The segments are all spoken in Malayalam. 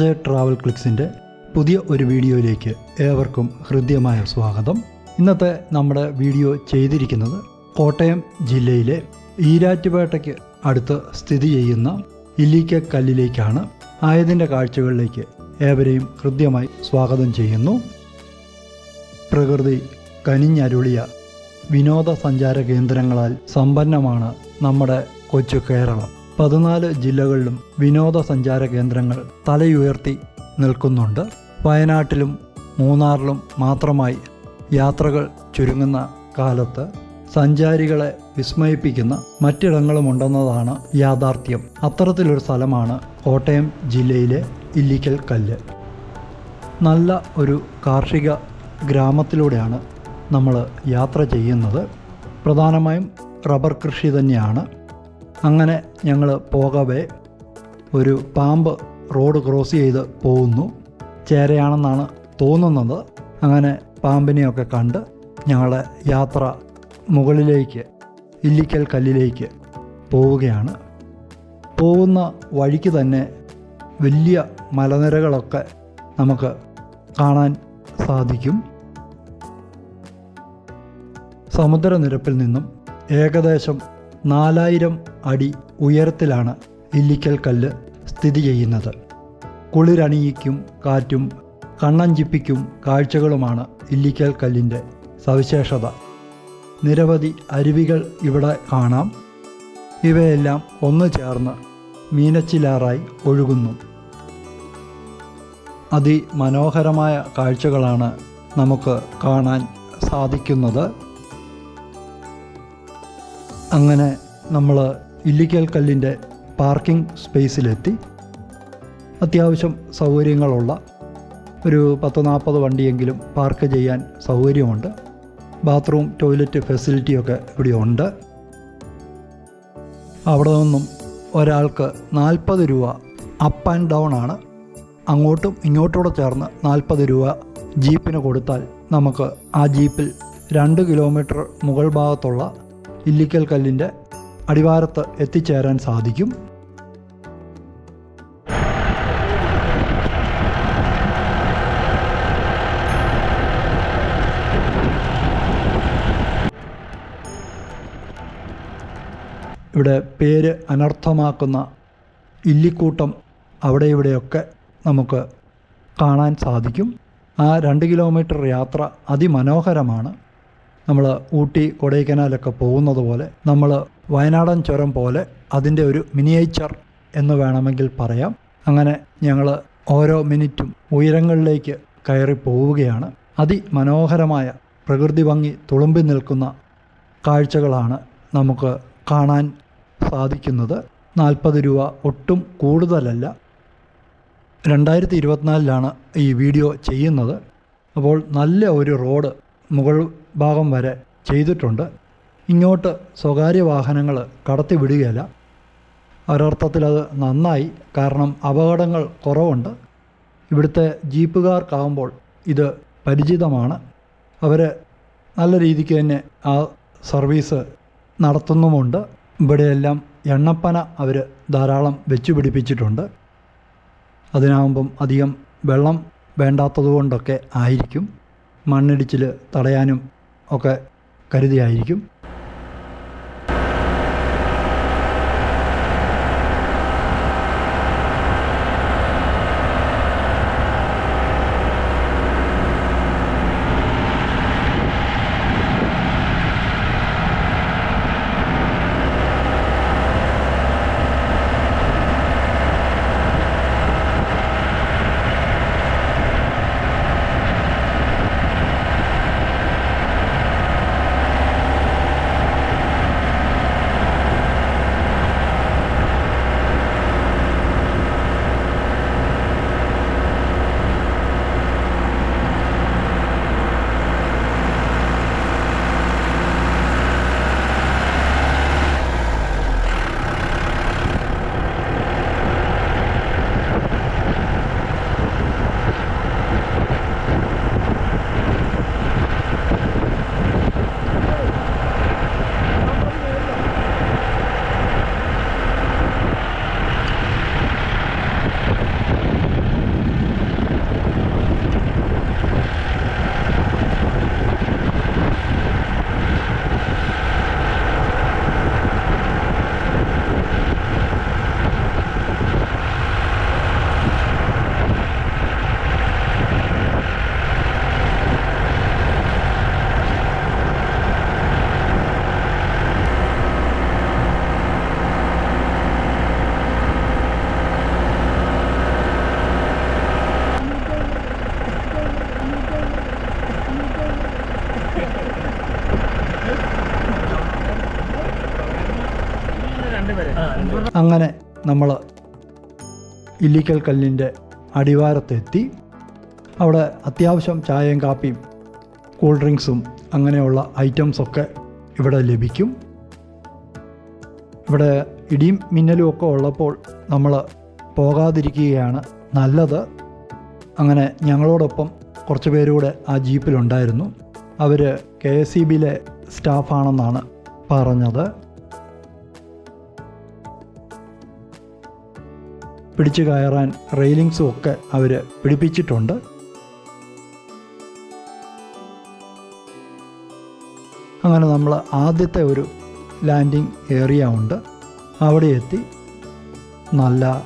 ജെ ട്രാവൽ ക്ലിക്സിന്റെ പുതിയ ഒരു വീഡിയോയിലേക്ക് ഏവർക്കും ഹൃദ്യമായ സ്വാഗതം. ഇന്നത്തെ നമ്മുടെ വീഡിയോ ചെയ്തിരിക്കുന്നത് കോട്ടയം ജില്ലയിലെ ഈരാറ്റുപേട്ടയ്ക്ക് അടുത്ത് സ്ഥിതി ചെയ്യുന്ന ഇല്ലിക്കക്കല്ലിലേക്കാണ് ആയതിന്റെ കാഴ്ചകളിലേക്ക് ഏവരെയും ഹൃദ്യമായി സ്വാഗതം ചെയ്യുന്നു. പ്രകൃതി കനിഞ്ഞരുളിയ വിനോദസഞ്ചാര കേന്ദ്രങ്ങളാൽ സമ്പന്നമാണ് നമ്മുടെ കൊച്ചു കേരളം. പതിനാല് ജില്ലകളിലും വിനോദസഞ്ചാര കേന്ദ്രങ്ങൾ തലയുയർത്തി നിൽക്കുന്നുണ്ട്. വയനാട്ടിലും മൂന്നാറിലും മാത്രമായി യാത്രകൾ ചുരുങ്ങുന്ന കാലത്ത് സഞ്ചാരികളെ വിസ്മയിപ്പിക്കുന്ന മറ്റിടങ്ങളുമുണ്ടെന്നതാണ് യാഥാർത്ഥ്യം. അത്തരത്തിലൊരു സ്ഥലമാണ് കോട്ടയം ജില്ലയിലെ ഇല്ലിക്കൽ കല്ല്. നല്ല ഒരു കാർഷിക ഗ്രാമത്തിലൂടെയാണ് നമ്മൾ യാത്ര ചെയ്യുന്നത്. പ്രധാനമായും റബ്ബർ കൃഷി തന്നെയാണ്. അങ്ങനെ ഞങ്ങൾ പോകവേ ഒരു പാമ്പ് റോഡ് ക്രോസ് ചെയ്ത് പോകുന്നു. ചേരയാണെന്നാണ് തോന്നുന്നത്. അങ്ങനെ പാമ്പിനെയൊക്കെ കണ്ട് ഞങ്ങളുടെ യാത്ര മുകളിലേക്ക് ഇല്ലിക്കൽ കല്ലിലേക്ക് പോവുകയാണ്. പോകുന്ന വഴിക്ക് തന്നെ വലിയ മലനിരകളൊക്കെ നമുക്ക് കാണാൻ സാധിക്കും. സമുദ്രനിരപ്പിൽ നിന്നും ഏകദേശം നാലായിരം അടി ഉയരത്തിലാണ് ഇല്ലിക്കൽ കല്ല് സ്ഥിതി ചെയ്യുന്നത്. കുളിരണിയിക്കും കാറ്റും കണ്ണഞ്ചിപ്പിക്കും കാഴ്ചകളുമാണ് ഇല്ലിക്കൽ കല്ലിന്റെ സവിശേഷത. നിരവധി അരുവികൾ ഇവിടെ കാണാം. ഇവയെല്ലാം ഒന്നു ചേർന്ന് മീനച്ചിലാറായി ഒഴുകുന്നു. അതിമനോഹരമായ കാഴ്ചകളാണ് നമുക്ക് കാണാൻ സാധിക്കുന്നത്. അങ്ങനെ നമ്മൾ ഇല്ലിക്കൽ കല്ലിന്റെ പാർക്കിംഗ് സ്പേസിലെത്തി. അത്യാവശ്യം സൗകര്യങ്ങളുള്ള ഒരു പത്ത് നാൽപ്പത് വണ്ടിയെങ്കിലും പാർക്ക് ചെയ്യാൻ സൗകര്യമുണ്ട്. ബാത്റൂം ടോയ്ലറ്റ് ഫെസിലിറ്റിയൊക്കെ ഇവിടെ ഉണ്ട് അവിടെ നിന്നും ഒരാൾക്ക് നാൽപ്പത് രൂപ അപ്പ് ആൻഡ് ഡൗൺ ആണ്. അങ്ങോട്ടും ഇങ്ങോട്ടൂടെ ചേർന്ന് നാൽപ്പത് രൂപ ജീപ്പിന് കൊടുത്താൽ നമുക്ക് ആ ജീപ്പിൽ രണ്ട് കിലോമീറ്റർ മുകൾ ഭാഗത്തുള്ള ഇല്ലിക്കൽ കല്ലിന്റെ അടിവാരത്ത് എത്തിച്ചേരാൻ സാധിക്കും. ഇവിടെ പേര് അനർത്ഥമാക്കുന്ന ഇല്ലിക്കൂട്ടം അവിടെ ഇവിടെയൊക്കെ നമുക്ക് കാണാൻ സാധിക്കും. ആ രണ്ട് കിലോമീറ്റർ യാത്ര അതിമനോഹരമാണ്. നമ്മൾ ഊട്ടി കൊടൈക്കനാലൊക്കെ പോകുന്നത് പോലെ നമ്മൾ വയനാടൻ ചുരം പോലെ അതിന്റെ ഒരു മിനിയേച്ചർ എന്ന് വേണമെങ്കിൽ പറയാം. അങ്ങനെ ഞങ്ങൾ ഓരോ മിനിറ്റും ഉയരങ്ങളിലേക്ക് കയറി പോവുകയാണ്. അതിമനോഹരമായ പ്രകൃതി ഭംഗി തുളുമ്പി നിൽക്കുന്ന കാഴ്ചകളാണ് നമുക്ക് കാണാൻ സാധിക്കുന്നത്. നാൽപ്പത് രൂപ ഒട്ടും കൂടുതലല്ല. രണ്ടായിരത്തി ഇരുപത്തിനാലിലാണ് ഈ വീഡിയോ ചെയ്യുന്നത്. അപ്പോൾ നല്ല ഒരു റോഡ് മുകൾ ഭാഗം വരെ ചെയ്തിട്ടുണ്ട്. ഇങ്ങോട്ട് സ്വകാര്യ വാഹനങ്ങൾ കടത്തി വിടുകയില്ല ഒരർത്ഥത്തിൽ അത് നന്നായി കാരണം അപകടങ്ങൾ കുറവുണ്ട്. ഇവിടുത്തെ ജീപ്പുകാർക്കാവുമ്പോൾ ഇത് പരിചിതമാണ്. അവർ നല്ല രീതിക്ക് തന്നെ ആ സർവീസ് നടത്തുന്നുമുണ്ട്. ഇവിടെയെല്ലാം എണ്ണപ്പന അവർ ധാരാളം വെച്ചു പിടിപ്പിച്ചിട്ടുണ്ട് അതിനാകുമ്പം അധികം വെള്ളം വേണ്ടാത്തതുകൊണ്ടൊക്കെ ആയിരിക്കും. മണ്ണിടിച്ചിൽ തടയാനും ഒക്കെ കരുതിയായിരിക്കും. നമ്മൾ ഇല്ലിക്കൽ കല്ലിന്റെ അടിവാരത്തെത്തി. അവിടെ അത്യാവശ്യം ചായയും കാപ്പിയും കൂൾ ഡ്രിങ്ക്സും അങ്ങനെയുള്ള ഐറ്റംസൊക്കെ ഇവിടെ ലഭിക്കും. ഇവിടെ ഇടിയും മിന്നലും ഒക്കെ ഉള്ളപ്പോൾ നമ്മൾ പോകാതിരിക്കുകയാണ് നല്ലത്. അങ്ങനെ ഞങ്ങളോടൊപ്പം കുറച്ച് പേരൂടെ ആ ജീപ്പിലുണ്ടായിരുന്നു. അവർ കെ എസ് ഇ ബിയിലെ സ്റ്റാഫാണെന്നാണ് പറഞ്ഞത്. പിടിച്ചു കയറാൻ റെയിലിങ്സും ഒക്കെ അവർ പിടിപ്പിച്ചിട്ടുണ്ട്. അങ്ങനെ നമ്മൾ ആദ്യത്തെ ഒരു ലാൻഡിംഗ് ഏരിയ ഉണ്ട്. അവിടെ എത്തി നല്ല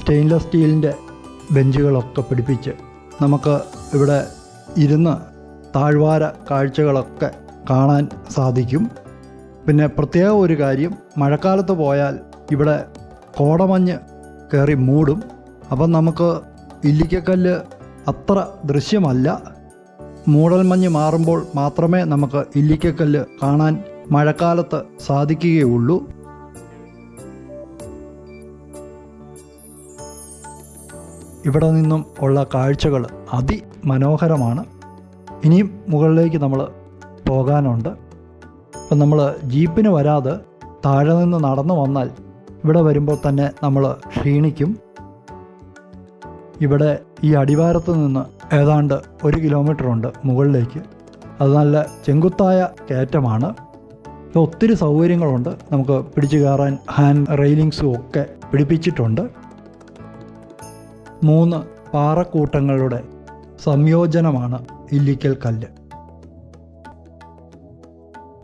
സ്റ്റെയിൻലെസ് സ്റ്റീലിന്റെ ബെഞ്ചുകളൊക്കെ പിടിപ്പിച്ച് നമുക്ക് ഇവിടെ ഇരുന്ന് താഴ്വാര കാഴ്ചകളൊക്കെ കാണാൻ സാധിക്കും. പിന്നെ പ്രത്യേക ഒരു കാര്യം മഴക്കാലത്ത് പോയാൽ ഇവിടെ കോടമഞ്ഞ് കയറി മൂടും. അപ്പം നമുക്ക് ഇല്ലിക്കക്കല്ല് അത്ര ദൃശ്യമല്ല. മൂടൽമഞ്ഞ് മാറുമ്പോൾ മാത്രമേ നമുക്ക് ഇല്ലിക്കക്കല്ല് കാണാൻ മഴക്കാലത്ത് സാധിക്കുകയുള്ളൂ. ഇവിടെ നിന്നും ഉള്ള കാഴ്ചകൾ അതിമനോഹരമാണ്. ഇനിയും മുകളിലേക്ക് നമ്മൾ പോകാനുണ്ട്. അപ്പം നമ്മൾ ജീപ്പിന് വരാതെ താഴെ നിന്ന് നടന്നു വന്നാൽ ഇവിടെ വരുമ്പോൾ തന്നെ നമ്മൾ ക്ഷീണിക്കും. ഇവിടെ ഈ അടിവാരത്ത് നിന്ന് ഏതാണ്ട് ഒരു കിലോമീറ്റർ ഉണ്ട് മുകളിലേക്ക്. അത് നല്ല ചെങ്കുത്തായ കയറ്റമാണ്. ഒത്തിരി സൗകര്യങ്ങളുണ്ട്. നമുക്ക് പിടിച്ചു കയറാൻ ഹാൻഡ് റെയിലിങ്സും ഒക്കെ പിടിപ്പിച്ചിട്ടുണ്ട്. മൂന്ന് പാറക്കൂട്ടങ്ങളുടെ സംയോജനമാണ് ഇല്ലിക്കൽ കല്ല്.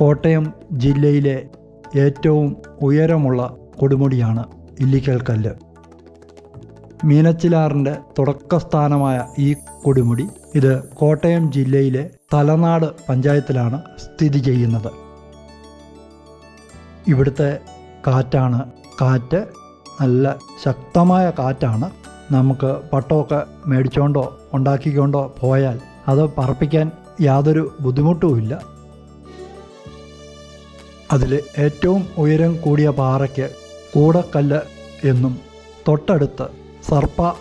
കോട്ടയം ജില്ലയിലെ ഏറ്റവും ഉയരമുള്ള കൊടുമുടിയാണ് ഇല്ലിക്കൽ കല്ല്. മീനച്ചിലാറിന്റെ തുടക്കസ്ഥാനമായ ഈ കൊടുമുടി ഇത് കോട്ടയം ജില്ലയിലെ തലനാട് പഞ്ചായത്തിലാണ് സ്ഥിതി ചെയ്യുന്നത്. ഇവിടുത്തെ കാറ്റാണ് കാറ്റ് നല്ല ശക്തമായ കാറ്റാണ്. നമുക്ക് പട്ടമൊക്കെ മേടിച്ചുകൊണ്ടോ ഉണ്ടാക്കിക്കൊണ്ടോ പോയാൽ അത് പറപ്പിക്കാൻ യാതൊരു ബുദ്ധിമുട്ടുമില്ല അതിൽ ഏറ്റവും ഉയരം കൂടിയ പാറയ്ക്ക് കൂടക്കല്ല് എന്നും തൊട്ടടുത്ത് സർപ്പ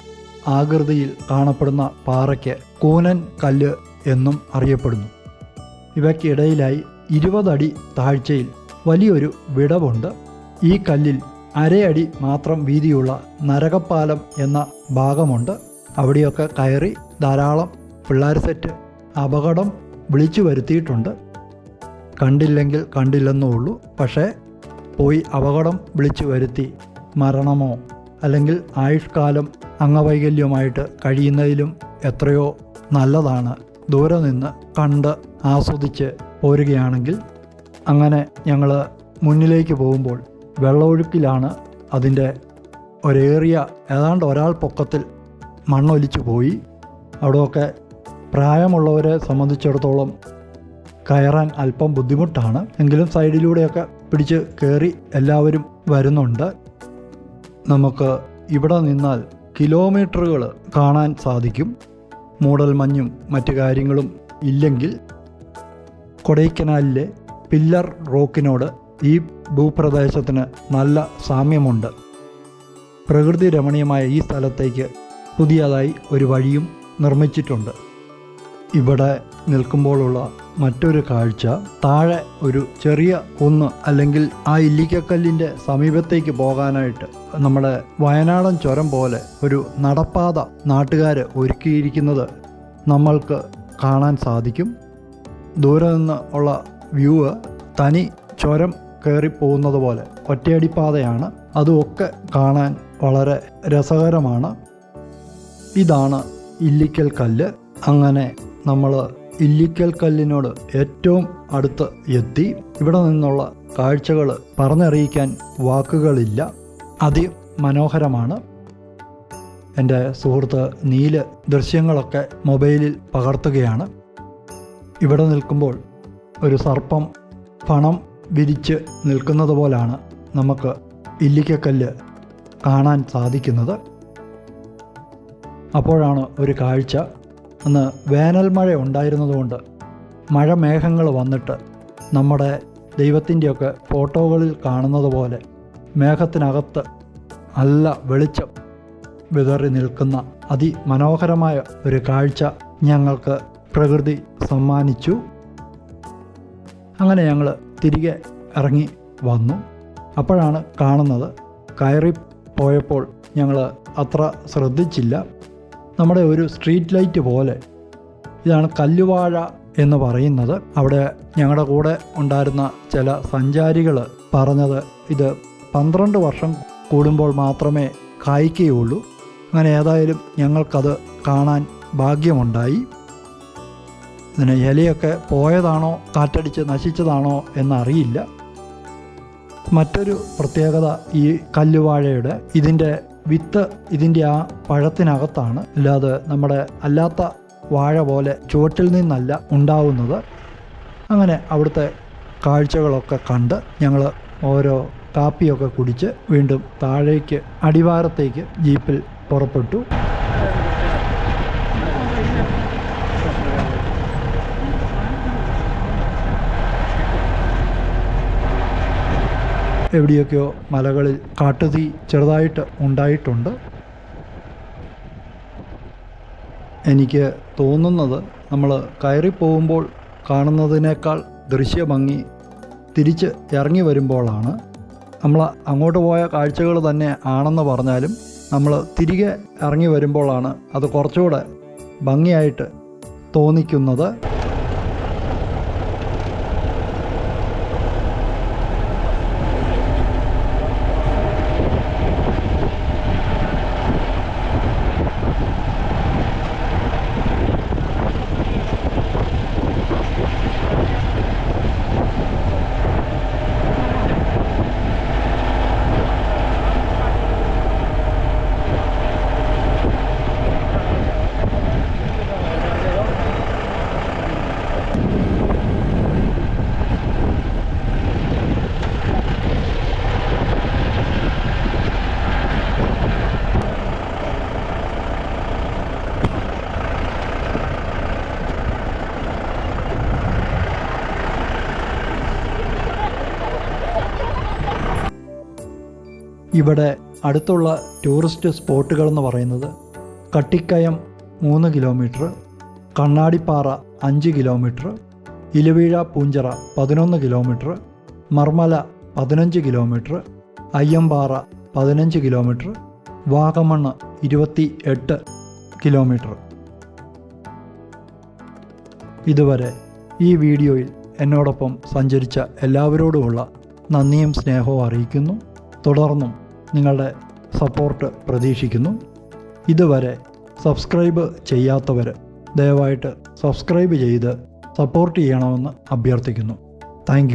ആകൃതിയിൽ കാണപ്പെടുന്ന പാറയ്ക്ക് കൂനൻ കല്ല് എന്നും അറിയപ്പെടുന്നു. ഇവയ്ക്കിടയിലായി ഇരുപതടി താഴ്ചയിൽ വലിയൊരു വിടവുണ്ട്. ഈ കല്ലിൽ അരയടി മാത്രം വീതിയുള്ള നരകപ്പാലം എന്ന ഭാഗമുണ്ട്. അവിടെയൊക്കെ കയറി ധാരാളം പിള്ളേർ സെറ്റ് അപകടം വിളിച്ചു വരുത്തിയിട്ടുണ്ട്. കണ്ടില്ലെങ്കിൽ കണ്ടില്ലെന്നേ ഉള്ളൂ. പക്ഷേ പോയി അപകടം വിളിച്ചു വരുത്തി. മരണമോ അല്ലെങ്കിൽ ആയുഷ്കാലം അംഗവൈകല്യമായിട്ട് കഴിയുന്നതിലും എത്രയോ നല്ലതാണ്. ദൂരെ നിന്ന് കണ്ട് ആസ്വദിച്ച് പോരുകയാണെങ്കിൽ അങ്ങനെ ഞങ്ങൾ മുന്നിലേക്ക് പോകുമ്പോൾ വെള്ളമൊഴുക്കിലാണ് അതിന്റെ ഒരേറിയ ഏതാണ്ട് ഒരാൾ പൊക്കത്തിൽ മണ്ണൊലിച്ചു പോയി. അവിടെയൊക്കെ പ്രായമുള്ളവരെ സംബന്ധിച്ചിടത്തോളം കയറാൻ അല്പം ബുദ്ധിമുട്ടാണ്. എങ്കിലും സൈഡിലൂടെയൊക്കെ പിടിച്ച് കയറി എല്ലാവരും വരുന്നുണ്ട്. നമുക്ക് ഇവിടെ നിന്നാൽ കിലോമീറ്ററുകൾ കാണാൻ സാധിക്കും. മൂടൽ മഞ്ഞും മറ്റു കാര്യങ്ങളും ഇല്ലെങ്കിൽ കൊടൈക്കനാലിലെ പില്ലർ റോക്കിനോട് ഈ ഭൂപ്രദേശത്തിന് നല്ല സാമ്യമുണ്ട്. പ്രകൃതി രമണീയമായ ഈ സ്ഥലത്തേക്ക് പുതിയതായി ഒരു വഴിയും നിർമ്മിച്ചിട്ടുണ്ട്. ഇവിടെ നിൽക്കുമ്പോഴുള്ള മറ്റൊരു കാഴ്ച താഴെ ഒരു ചെറിയ കുന്ന് അല്ലെങ്കിൽ ആ ഇല്ലിക്കക്കല്ലിന്റെ സമീപത്തേക്ക് പോകാനായിട്ട് നമ്മുടെ വയനാടൻ ചുരം പോലെ ഒരു നടപ്പാത നാട്ടുകാർ ഒരുക്കിയിരിക്കുന്നത് നമ്മൾക്ക് കാണാൻ സാധിക്കും. ദൂരെ നിന്ന് ഉള്ള വ്യൂ തനി ചുരം കയറിപ്പോകുന്നത് പോലെ ഒറ്റയടിപ്പാതയാണ്. അതുമൊക്കെ കാണാൻ വളരെ രസകരമാണ്. ഇതാണ് ഇല്ലിക്കൽ കല്ല്. അങ്ങനെ നമ്മൾ ഇല്ലിക്കൽ കല്ലിനോട് ഏറ്റവും അടുത്ത് എത്തി. ഇവിടെ നിന്നുള്ള കാഴ്ചകൾ പറഞ്ഞറിയിക്കാൻ വാക്കുകളില്ല. അതിമനോഹരമാണ്. എന്റെ സുഹൃത്ത് നീൽ ദൃശ്യങ്ങളൊക്കെ മൊബൈലിൽ പകർത്തുകയാണ്. ഇവിടെ നിൽക്കുമ്പോൾ ഒരു സർപ്പം പണം വിരിച്ച് നിൽക്കുന്നത് പോലാണ് നമുക്ക് ഇല്ലിക്കക്കല്ല് കാണാൻ സാധിക്കുന്നത്. അപ്പോഴാണ് ഒരു കാഴ്ച. അന്ന് വേനൽ മഴ ഉണ്ടായിരുന്നതുകൊണ്ട് മഴ മേഘങ്ങൾ വന്നിട്ട് നമ്മുടെ ദൈവത്തിന്റെയൊക്കെ ഫോട്ടോകളിൽ കാണുന്നത് പോലെ മേഘത്തിനകത്ത് നല്ല വെളിച്ചം വിതറി നിൽക്കുന്ന അതിമനോഹരമായ ഒരു കാഴ്ച ഞങ്ങൾക്ക് പ്രകൃതി സമ്മാനിച്ചു. അങ്ങനെ ഞങ്ങൾ തിരികെ ഇറങ്ങി വന്നു. അപ്പോഴാണ് കാണുന്നത് കയറി പോയപ്പോൾ ഞങ്ങൾ അത്ര ശ്രദ്ധിച്ചില്ല. നമ്മുടെ ഒരു സ്ട്രീറ്റ് ലൈറ്റ് പോലെ. ഇതാണ് കല്ലുവാഴ എന്ന് പറയുന്നത്. അവിടെ ഞങ്ങളുടെ കൂടെ ഉണ്ടായിരുന്ന ചില സഞ്ചാരികൾ പറഞ്ഞത് ഇത് പന്ത്രണ്ട് വർഷം കൂടുമ്പോൾ മാത്രമേ കായ്ക്കുകയുള്ളൂ. അങ്ങനെ ഏതായാലും ഞങ്ങൾക്കത് കാണാൻ ഭാഗ്യമുണ്ടായി. ഇതിന് ഇലയൊക്കെ പോയതാണോ കാറ്റടിച്ച് നശിച്ചതാണോ എന്നറിയില്ല. മറ്റൊരു പ്രത്യേകത ഈ കല്ലുവാഴയുടെ ഇതിന്റെ വിത്ത് ഇതിന്റെ ആ പഴത്തിനകത്താണ് അല്ലാതെ നമ്മുടെ അല്ലാത്ത വാഴ പോലെ ചുവട്ടിൽ നിന്നല്ല ഉണ്ടാവുന്നത്. അങ്ങനെ അവിടുത്തെ കാഴ്ചകളൊക്കെ കണ്ട് ഞങ്ങൾ ഓരോ കാപ്പിയൊക്കെ കുടിച്ച് വീണ്ടും താഴേക്ക് അടിവാരത്തേക്ക് ജീപ്പിൽ പുറപ്പെട്ടു. എവിടെയൊക്കെയോ മലകളിൽ കാട്ടുതീ ചെറുതായിട്ട് ഉണ്ടായിട്ടുണ്ട്. എനിക്ക് തോന്നുന്നത് നമ്മൾ കയറിപ്പോകുമ്പോൾ കാണുന്നതിനേക്കാൾ ദൃശ്യഭംഗി തിരിച്ച് ഇറങ്ങി വരുമ്പോഴാണ്. നമ്മൾ അങ്ങോട്ട് പോയ കാഴ്ചകൾ തന്നെ ആണെന്ന് പറഞ്ഞാലും നമ്മൾ തിരികെ ഇറങ്ങി വരുമ്പോഴാണ് അത് കുറച്ചുകൂടെ ഭംഗിയായിട്ട് തോന്നിക്കുന്നത്. ഇവിടെ അടുത്തുള്ള ടൂറിസ്റ്റ് സ്പോട്ടുകൾ എന്ന് പറയുന്നത് കട്ടിക്കയം മൂന്ന് കിലോമീറ്റർ കണ്ണാടിപ്പാറ അഞ്ച് കിലോമീറ്റർ ഇലവീഴ പൂഞ്ചറ പതിനൊന്ന് കിലോമീറ്റർ മർമല പതിനഞ്ച് കിലോമീറ്റർ അയ്യമ്പാറ പതിനഞ്ച് കിലോമീറ്റർ വാഗമണ്ണ് ഇരുപത്തി എട്ട് കിലോമീറ്റർ. ഇതുവരെ ഈ വീഡിയോയിൽ എന്നോടൊപ്പം സഞ്ചരിച്ച എല്ലാവരോടുമുള്ള നന്ദിയും സ്നേഹവും അറിയിക്കുന്നു. തുടർന്നും നിങ്ങളുടെ സപ്പോർട്ട് പ്രതീക്ഷിക്കുന്നു. ഇതുവരെ സബ്സ്ക്രൈബ് ചെയ്യാത്തവർ ദയവായിട്ട് സബ്സ്ക്രൈബ് ചെയ്ത് സപ്പോർട്ട് ചെയ്യണമെന്ന് അഭ്യർത്ഥിക്കുന്നു. താങ്ക്